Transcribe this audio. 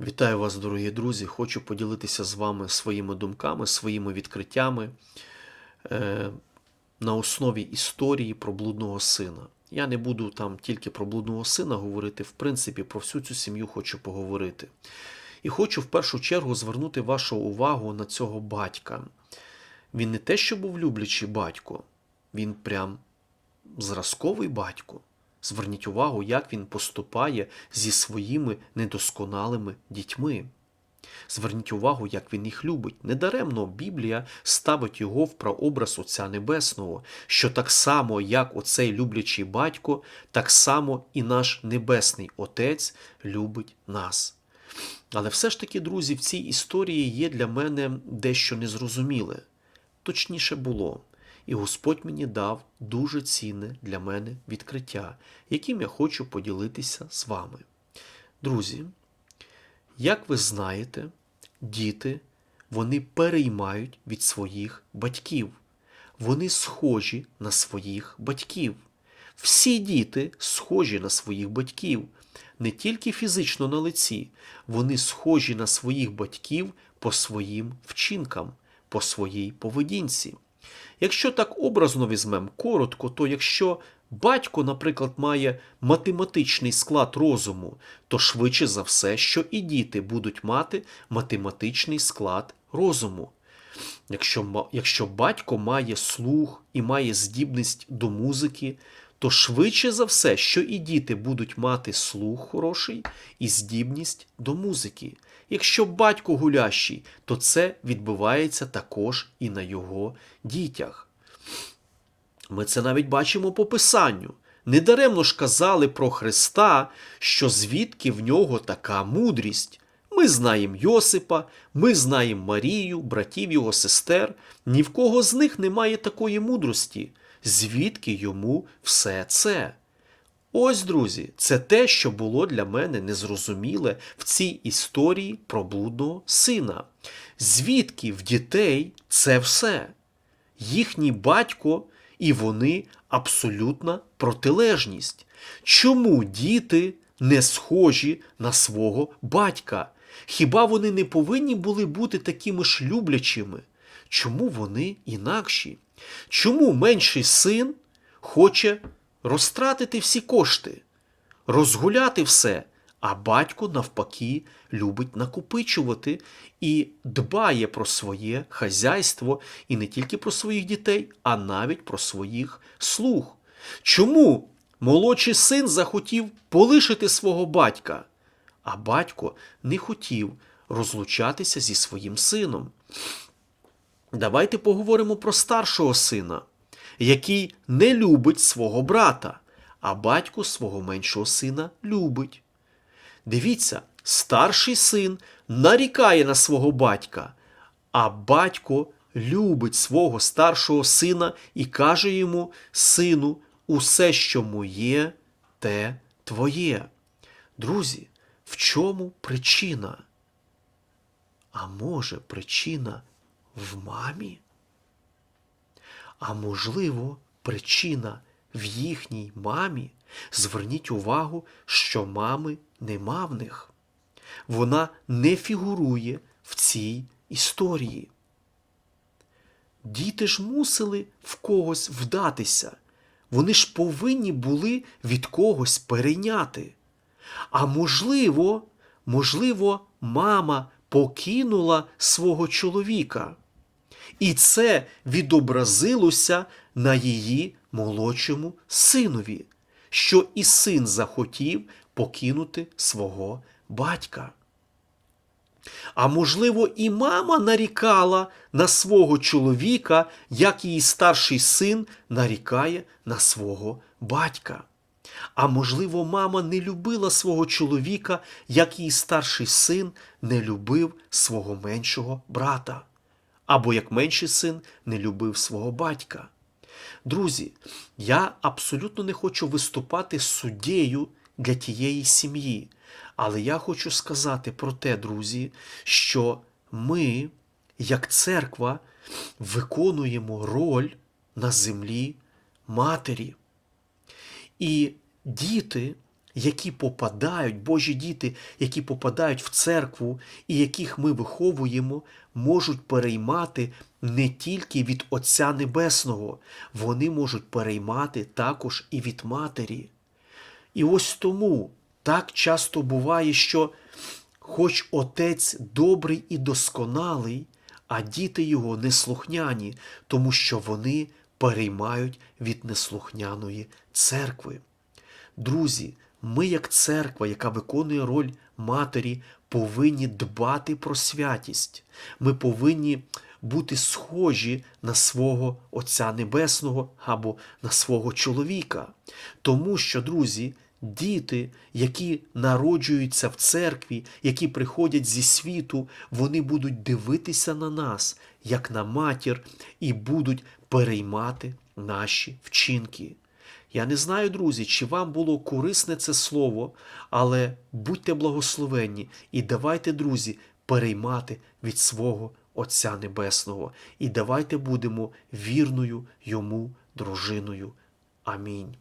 Вітаю вас, дорогі друзі! Хочу поділитися з вами своїми думками, своїми відкриттями е, на основі історії про блудного сина. Я не буду там тільки про блудного сина говорити, в принципі, про всю цю сім'ю хочу поговорити. І хочу в першу чергу звернути вашу увагу на цього батька. Він не те, що був люблячий батько, він прям зразковий батько. Зверніть увагу, як він поступає зі своїми недосконалими дітьми. Зверніть увагу, як він їх любить. Недаремно Біблія ставить його в прообраз Отця Небесного, що так само, як оцей люблячий батько, так само і наш Небесний Отець любить нас. Але все ж таки, друзі, в цій історії є для мене дещо незрозуміле. Точніше було. І Господь мені дав дуже цінне для мене відкриття, яким я хочу поділитися з вами. Друзі, як ви знаєте, діти вони переймають від своїх батьків. Вони схожі на своїх батьків. Всі діти схожі на своїх батьків, не тільки фізично на лиці, вони схожі на своїх батьків по своїм вчинкам, по своїй поведінці. Якщо так образно візьмемо коротко, то якщо батько, наприклад, має математичний склад розуму, то швидше за все, що і діти будуть мати математичний склад розуму. Якщо, якщо батько має слух і має здібність до музики, то швидше за все, що і діти будуть мати слух хороший і здібність до музики. Якщо батько гулящий, то це відбувається також і на його дітях. Ми це навіть бачимо по Писанню. Недаремно ж казали про Христа, що звідки в нього така мудрість. Ми знаємо Йосипа, ми знаємо Марію, братів його сестер. Ні в кого з них немає такої мудрості. Звідки йому все це? Ось, друзі, це те, що було для мене незрозуміле в цій історії про блудного сина. Звідки в дітей це все? Їхній батько і вони абсолютна протилежність. Чому діти не схожі на свого батька? Хіба вони не повинні були бути такими ж люблячими? Чому вони інакші? Чому менший син хоче розтратити всі кошти, розгуляти все, а батько, навпаки, любить накопичувати і дбає про своє хазяйство і не тільки про своїх дітей, а навіть про своїх слуг. Чому молодший син захотів полишити свого батька, а батько не хотів розлучатися зі своїм сином? Давайте поговоримо про старшого сина, який не любить свого брата, а батько свого меншого сина любить. Дивіться, старший син нарікає на свого батька, а батько любить свого старшого сина і каже йому: Сину, усе, що моє, те твоє. Друзі, в чому причина? А може, причина в мамі? А можливо, причина в їхній мамі? Зверніть увагу, що мами нема в них. Вона не фігурує в цій історії. Діти ж мусили в когось вдатися. Вони ж повинні були від когось перейняти. А можливо, можливо, мама покинула свого чоловіка. І це відобразилося на її молодшому синові, що і син захотів покинути свого батька. А можливо, і мама нарікала на свого чоловіка, як її старший син нарікає на свого батька. А можливо, мама не любила свого чоловіка, як її старший син не любив свого меншого брата, або як менший син не любив свого батька. Друзі, я абсолютно не хочу виступати суддєю для тієї сім'ї. Але я хочу сказати про те, друзі, що ми, як церква, виконуємо роль на землі матері. І діти, які попадають, Божі діти, які попадають в церкву і яких ми виховуємо, можуть переймати не тільки від Отця Небесного, вони можуть переймати також і від Матері. І ось тому так часто буває, що хоч отець добрий і досконалий, а діти його неслухняні, тому що вони переймають від неслухняної церкви. Друзі, ми, як церква, яка виконує роль матері, повинні дбати про святість. Ми повинні бути схожі на свого Отця Небесного або на свого чоловіка. Тому що, друзі, діти, які народжуються в церкві, які приходять зі світу, вони будуть дивитися на нас, як на матір, і будуть переймати наші вчинки. Я не знаю, друзі, чи вам було корисне це слово, але будьте благословенні і давайте, друзі, переймати від свого Отця Небесного. І давайте будемо вірною йому дружиною. Амінь.